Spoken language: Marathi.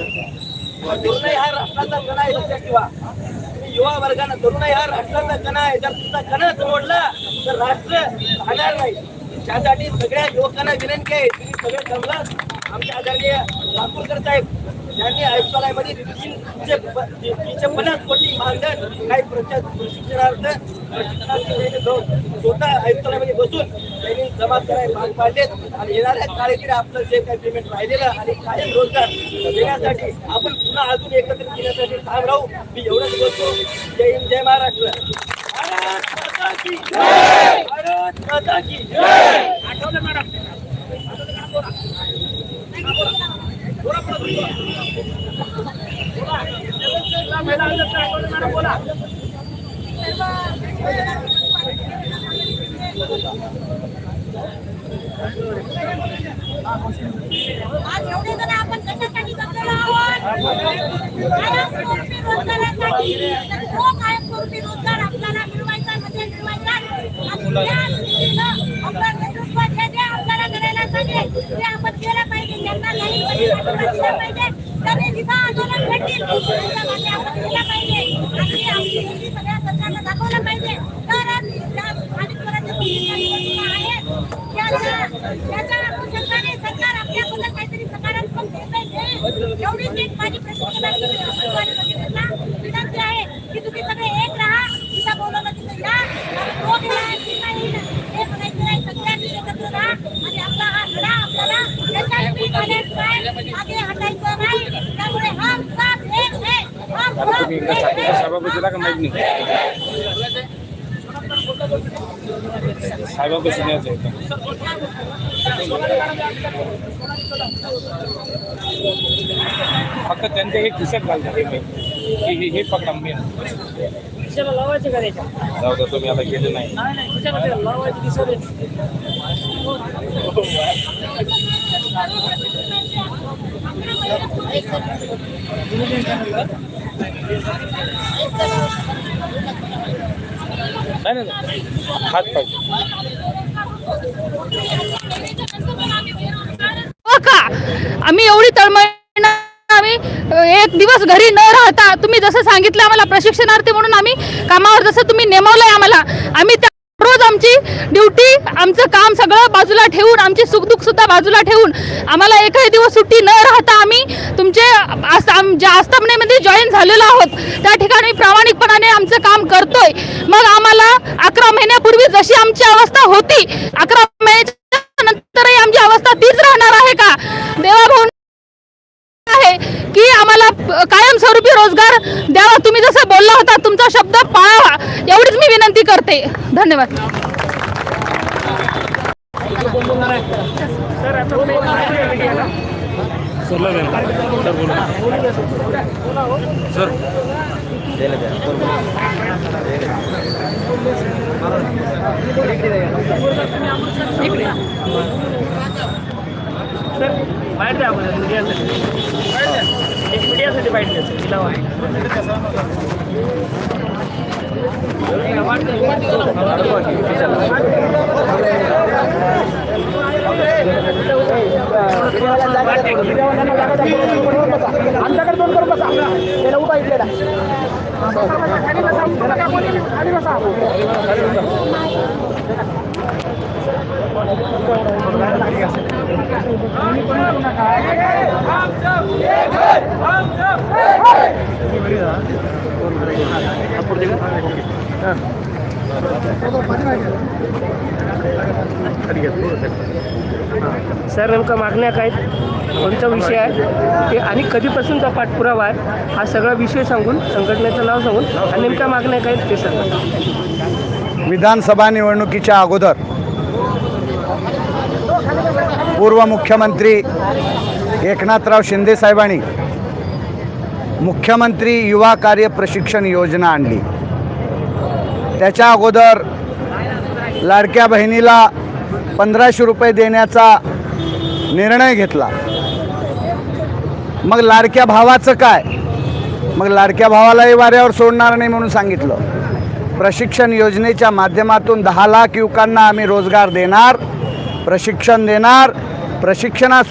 तरुणाई हा राष्ट्राचा कणा आहे लक्षात ठेवा. युवा वर्गानं तरुणाई हा राष्ट्राचा कणा आहे. जर तुमचा कणाच मोडला तर राष्ट्र राहणार नाही. त्यासाठी सगळ्या युवकांना विनंती आहे. तुम्ही सगळे जमलात. आमच्या आदरणीय नागपूरकर साहेब त्यांनी आयुक्तालयामध्ये तीनशे तीनशे पन्नास कोटी मानधन काही प्रचार प्रशिक्षणार्थ प्रशिक्षणार्थी स्वतः आयुक्तालयामध्ये बसून त्यांनी जमा करायला भाग पाडलेत. आणि येणाऱ्या काळातील आपलं जे काही पेमेंट राहिलेलं आणि काही रोजगार देण्यासाठी आपण पुन्हा अजून एकत्रित केल्यासाठी काम राहू. मी एवढंच बोलतो. जय हिंद जय महाराष्ट्र. भारत माता की जय! भारत माता की जय! आठवलं मॅडम. आज एवढे जण आपण कशासाठी जमलेलो आहोत? रोजगारासाठी? तो कायमस्वरूपी रोजगार आपल्याला मिळवायचा म्हणजे मिळवायचा? आणि त्या जे आपल्याला ते आपण केलं पाहिजे. ज्यांना नाही पाहिजे. त्यांनी जिथं आंदोलन भेटतील. आपण केलं पाहिजे. आणि आपली युती सगळ्या सरकारला दाखवलं पाहिजे. तरच ज्या अनुषंगाने सरकार आपल्याकडून काहीतरी सकारात्मक निर्णय घेईल. एवढीच एक माझी प्रश्न बघितलेला विनंती आहे की तुम्ही सगळे एक राहा तिथं बोलवलं तिथं या आणि तो निर्णय ठीक आहे हे म्हणायचं नाही सगळ्यांनी एकत्र राहा आणि आपला हा लढा आपल्याला यशस्वी झाल्याशिवाय मागे हटायचं नाही त्यामुळे हम साथ एक है। हम सब एक है। साहेबाबा दिला का माहिती नाही साहेबाबा न्यायचं होतं फक्त त्यांचे हे खिशात घालतात हे main. हे पकडा मेन. लावायचे का त्याच्या? जाऊ द्या तुम्ही आता गेले नाही. नाही नाही हात पाहिजे हो का? आम्ही एवढी तळमळ आम्ही एक दिवस घरी न राहता तुम्ही जसं सांगितलं आम्हाला प्रशिक्षणार्थी म्हणून आम्ही कामावर जसं तुम्ही नेमवलंय आम्हाला आम्ही त्या आमची ड्युटी आमचं काम सगळं बाजूला ठेवून आमची सुखदुःख सुद्धा बाजूला ठेवून आम्हाला एकही दिवस सुट्टी न राहता आम्ही तुमचे आम- ज्या आस्थापनेमध्ये जॉईन झालेलो आहोत. त्या ठिकाणी प्रामाणिकपणाने आमचं काम करतोय. मग आम्हाला अकरा महिन्यापूर्वी जशी आमची अवस्था होती अकरा महिन्याच्या नंतरही आमची अवस्था तीच राहणार आहे का? देवाभाऊ आहे की आम्हाला कायमस्वरूपी रोजगार द्यावा. तुम्ही जसं बोलला होता तुमचा शब्द पाळावा. विनंती करते. धन्यवाद. बाहेर द्या आपण. मीडियासाठी एक मीडियासाठी बाहेर द्यायचं तिला आमच्याकडे दोन करून बसा. त्याला उभा इथलेला खाली बसा. सर नेमका मागण्या काय? कोणता विषय आहे? ते आणि कधीपासूनचा पाठपुरावा आहे? हा सगळा विषय सांगून संघटनेचं नाव सांगून आणि नेमक्या मागण्या काय ते सांगा विधानसभा निवडणुकीच्या अगोदर पूर्व मुख्यमंत्री एकनाथराव शिंदे साहेबांनी मुख्यमंत्री युवा कार्य प्रशिक्षण योजना आणली. त्याच्या अगोदर लाडक्या बहिणीला पंधराशे रुपये देण्याचा निर्णय घेतला. मग लाडक्या भावाचं काय? मग लाडक्या भावालाही वाऱ्यावर सोडणार नाही म्हणून सांगितलं. प्रशिक्षण योजनेच्या माध्यमातून दहा लाख युवकांना आम्ही रोजगार देणार प्रशिक्षण देणार प्रशिक्षणासोबत